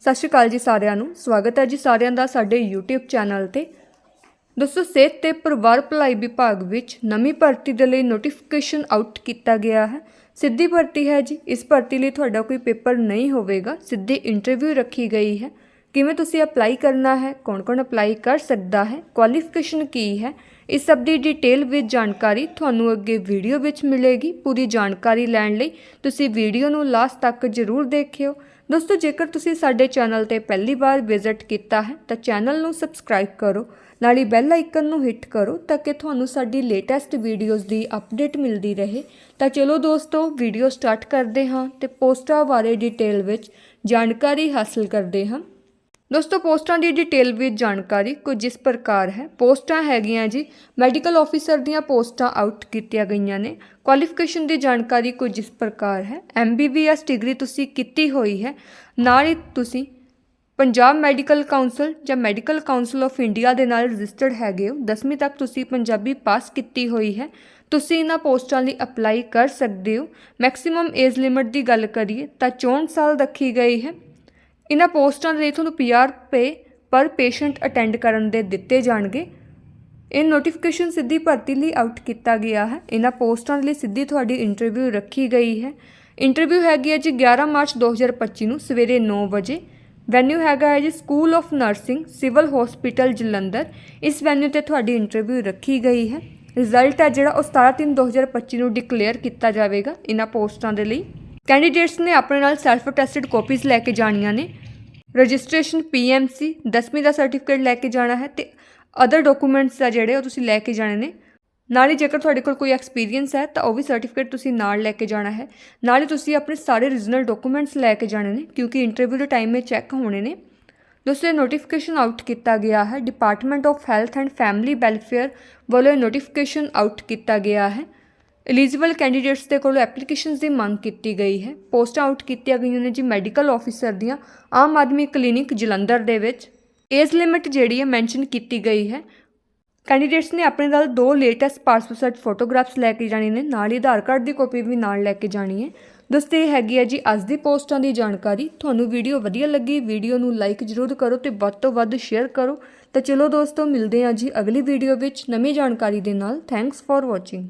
ਸਤਿ ਸ਼੍ਰੀ ਅਕਾਲ ਜੀ ਸਾਰਿਆਂ ਨੂੰ। ਸਵਾਗਤ ਹੈ ਜੀ ਸਾਰਿਆਂ ਦਾ ਸਾਡੇ YouTube ਚੈਨਲ ਤੇ। ਦੋਸਤੋ ਸਿਹਤ ਤੇ ਪਰਿਵਾਰ ਭਲਾਈ ਵਿਭਾਗ ਵਿੱਚ ਨਵੀਂ ਭਰਤੀ ਦੇ ਲਈ ਨੋਟੀਫਿਕੇਸ਼ਨ ਆਊਟ ਕੀਤਾ ਗਿਆ ਹੈ। ਸਿੱਧੀ ਭਰਤੀ ਹੈ ਜੀ। ਇਸ ਭਰਤੀ ਲਈ ਤੁਹਾਡਾ ਕੋਈ ਪੇਪਰ ਨਹੀਂ ਹੋਵੇਗਾ। ਸਿੱਧੀ ਇੰਟਰਵਿਊ ਰੱਖੀ ਗਈ ਹੈ। ਕਿਵੇਂ ਤੁਸੀਂ ਅਪਲਾਈ ਕਰਨਾ ਹੈ? ਕੌਣ-ਕੌਣ ਅਪਲਾਈ ਕਰ ਸਕਦਾ ਹੈ? ਕੁਆਲੀਫਿਕੇਸ਼ਨ ਕੀ ਹੈ? ਇਸ ਸਭ ਦੀ ਡਿਟੇਲ ਵਿੱਚ ਜਾਣਕਾਰੀ ਤੁਹਾਨੂੰ ਅੱਗੇ ਵੀਡੀਓ ਵਿੱਚ ਮਿਲੇਗੀ। ਪੂਰੀ ਜਾਣਕਾਰੀ ਲੈਣ ਲਈ ਤੁਸੀਂ ਵੀਡੀਓ ਨੂੰ ਲਾਸਟ ਤੱਕ ਜ਼ਰੂਰ ਦੇਖਿਓ। ਦੋਸਤੋ, ਜੇਕਰ ਤੁਸੀਂ ਸਾਡੇ ਚੈਨਲ ਤੇ ਪਹਿਲੀ ਵਾਰ ਵਿਜ਼ਿਟ ਕੀਤਾ ਹੈ, ਤਾਂ ਚੈਨਲ ਨੂੰ ਸਬਸਕ੍ਰਾਈਬ ਕਰੋ, ਨਾਲ ਹੀ ਬੈਲ ਆਈਕਨ ਨੂੰ ਹਿੱਟ ਕਰੋ, ਤਾਂ ਕਿ ਤੁਹਾਨੂੰ ਸਾਡੀ ਲੇਟੈਸਟ ਵੀਡੀਓਜ਼ ਦੀ ਅਪਡੇਟ ਮਿਲਦੀ ਰਹੇ। ਤਾਂ ਚਲੋ ਦੋਸਤੋ, ਵੀਡੀਓ ਸਟਾਰਟ ਕਰਦੇ ਹਾਂ ਤੇ ਪੋਸਟਾਂ ਬਾਰੇ ਡਿਟੇਲ ਵਿੱਚ ਜਾਣਕਾਰੀ ਹਾਸਲ ਕਰਦੇ ਹਾਂ। ਦੋਸਤੋ, ਪੋਸਟਾਂ ਦੀ ਡਿਟੇਲ ਵਿੱਚ ਜਾਣਕਾਰੀ ਕੁਝ ਇਸ ਪ੍ਰਕਾਰ ਹੈ। ਪੋਸਟਾਂ ਹੈਗੀਆਂ ਜੀ ਮੈਡੀਕਲ ਆਫੀਸਰ ਦੀਆਂ ਪੋਸਟਾਂ ਆਊਟ ਕੀਤੀਆਂ ਗਈਆਂ ਨੇ। ਕੁਆਲੀਫਿਕੇਸ਼ਨ ਦੀ ਜਾਣਕਾਰੀ ਕੁਝ ਇਸ ਪ੍ਰਕਾਰ ਹੈ। ਐਮਬੀਬੀਐਸ ਡਿਗਰੀ ਤੁਸੀਂ ਕੀਤੀ ਹੋਈ ਹੈ। ਨਾਲ ਹੀ ਤੁਸੀਂ ਪੰਜਾਬ ਮੈਡੀਕਲ ਕਾਉਂਸਲ ਜਾਂ ਮੈਡੀਕਲ ਕਾਉਂਸਲ ਆਫ ਇੰਡੀਆ ਦੇ ਨਾਲ ਰਜਿਸਟਰਡ ਹੈਗੇ ਹੋ। 10ਵੀਂ ਤੱਕ ਤੁਸੀਂ ਪੰਜਾਬੀ ਪਾਸ ਕੀਤੀ ਹੋਈ ਹੈ। ਤੁਸੀਂ ਇਹਨਾਂ ਪੋਸਟਾਂ ਲਈ ਅਪਲਾਈ ਕਰ ਸਕਦੇ ਹੋ। ਮੈਕਸਿਮਮ ਏਜ ਲਿਮਿਟ ਦੀ ਗੱਲ ਕਰੀਏ ਤਾਂ 64 ਸਾਲ ਰੱਖੀ ਗਈ ਹੈ। ਇਹਨਾਂ ਪੋਸਟਾਂ ਦੇ ਲਈ ਤੁਹਾਨੂੰ 50 ਰੁਪਏ ਪਰ ਪੇਸ਼ੈਂਟ ਅਟੈਂਡ ਕਰਨ ਦੇ ਦਿੱਤੇ ਜਾਣਗੇ। ਇਹ ਨੋਟੀਫਿਕੇਸ਼ਨ ਸਿੱਧੀ ਭਰਤੀ ਲਈ ਆਊਟ ਕੀਤਾ ਗਿਆ ਹੈ। ਇਹਨਾਂ ਪੋਸਟਾਂ ਦੇ ਲਈ ਸਿੱਧੀ ਤੁਹਾਡੀ ਇੰਟਰਵਿਊ ਰੱਖੀ ਗਈ ਹੈ। ਇੰਟਰਵਿਊ ਹੈਗੀ ਹੈ ਜੀ 11 ਮਾਰਚ 2025 ਨੂੰ, ਸਵੇਰੇ 9 ਵਜੇ। ਵੈਨਿਊ ਹੈਗਾ ਹੈ ਜੀ school of nursing civil hospital Jalandhar. ਇਸ ਵੈਨਿਊ ਤੇ ਤੁਹਾਡੀ ਇੰਟਰਵਿਊ ਰੱਖੀ ਗਈ ਹੈ। ਰਿਜ਼ਲਟ ਹੈ ਜਿਹੜਾ ਉਹ 17 3 2025 ਨੂੰ ਡਿਕਲੇਅਰ ਕੀਤਾ ਜਾਵੇਗਾ। ਇਹਨਾਂ ਪੋਸਟਾਂ ਦੇ ਲਈ ਕੈਂਡੀਡੇਟਸ ਨੇ ਆਪਣੇ ਨਾਲ ਸੈਲਫ ਟੈਸਟਡ ਕਾਪੀਜ਼ ਲੈ ਕੇ ਜਾਣੀਆਂ ਨੇ। ਰਜਿਸਟ੍ਰੇਸ਼ਨ ਪੀਐਮਸੀ 10ਵੀਂ ਦਾ ਸਰਟੀਫਿਕੇਟ ਲੈ ਕੇ ਜਾਣਾ ਹੈ ਤੇ ਅਦਰ ਡਾਕੂਮੈਂਟਸ ਆ ਜਿਹੜੇ ਉਹ ਤੁਸੀਂ ਲੈ ਕੇ ਜਾਣੇ ਨੇ। ਨਾਲ ਹੀ ਜੇਕਰ ਤੁਹਾਡੇ ਕੋਲ ਕੋਈ ਐਕਸਪੀਰੀਅੰਸ ਹੈ ਤਾਂ ਉਹ ਵੀ ਸਰਟੀਫਿਕੇਟ ਤੁਸੀਂ ਨਾਲ ਲੈ ਕੇ ਜਾਣਾ ਹੈ। ਨਾਲ ਹੀ ਤੁਸੀਂ ਆਪਣੇ ਸਾਰੇ ਰੀਜਨਲ ਡਾਕੂਮੈਂਟਸ ਲੈ ਕੇ ਜਾਣੇ ਨੇ ਕਿਉਂਕਿ ਇੰਟਰਵਿਊ ਦੇ ਟਾਈਮ 'ਤੇ ਚੈੱਕ ਹੋਣੇ ਨੇ। ਦੋਸਤੋ ਨੋਟੀਫਿਕੇਸ਼ਨ ਆਊਟ ਕੀਤਾ ਗਿਆ ਹੈ। Department of health and family welfare ਵੱਲੋਂ ਨੋਟੀਫਿਕੇਸ਼ਨ ਆਊਟ ਕੀਤਾ ਗਿਆ ਹੈ। ਐਲੀਜੀਬਲ ਕੈਂਡੀਡੇਟਸ ਦੇ ਕੋਲੋਂ ਐਪਲੀਕੇਸ਼ਨਸ ਦੀ ਮੰਗ ਕੀਤੀ ਗਈ ਹੈ। ਪੋਸਟਾਂ ਆਊਟ ਕੀਤੀਆਂ ਗਈਆਂ ਨੇ ਜੀ ਮੈਡੀਕਲ ਆਫੀਸਰ ਦੀਆਂ। ਆਮ ਆਦਮੀ ਕਲੀਨਿਕ ਜਲੰਧਰ ਦੇ ਵਿੱਚ। ਏਜ ਲਿਮਿਟ ਜਿਹੜੀ ਹੈ ਮੈਂਸ਼ਨ ਕੀਤੀ ਗਈ ਹੈ। ਕੈਂਡੀਡੇਟਸ ਨੇ ਆਪਣੇ ਨਾਲ ਦੋ ਲੇਟੈਸਟ ਪਾਸਪੋਰਟ ਸਾਈਜ਼ ਫੋਟੋਗ੍ਰਾਫਸ ਲੈ ਕੇ ਜਾਣੇ ਨੇ। ਨਾਲ ਹੀ ਆਧਾਰ ਕਾਰਡ ਦੀ ਕਾਪੀ ਵੀ ਨਾਲ ਲੈ ਕੇ ਜਾਣੀ ਹੈ। ਦੋਸਤੋ ਇਹ ਹੈਗੀ ਹੈ ਜੀ ਅੱਜ ਦੀ ਪੋਸਟਾਂ ਦੀ ਜਾਣਕਾਰੀ। ਤੁਹਾਨੂੰ ਵੀਡੀਓ ਵਧੀਆ ਲੱਗੀ ਵੀਡੀਓ ਨੂੰ ਲਾਈਕ ਜ਼ਰੂਰ ਕਰੋ ਤੇ ਵੱਧ ਤੋਂ ਵੱਧ ਸ਼ੇਅਰ ਕਰੋ। ਤਾਂ ਚਲੋ ਦੋਸਤੋ, ਮਿਲਦੇ ਹਾਂ ਜੀ ਅਗਲੀ ਵੀਡੀਓ ਵਿੱਚ ਨਵੀਂ ਜਾਣਕਾਰੀ ਦੇ ਨਾਲ। Thanks for watching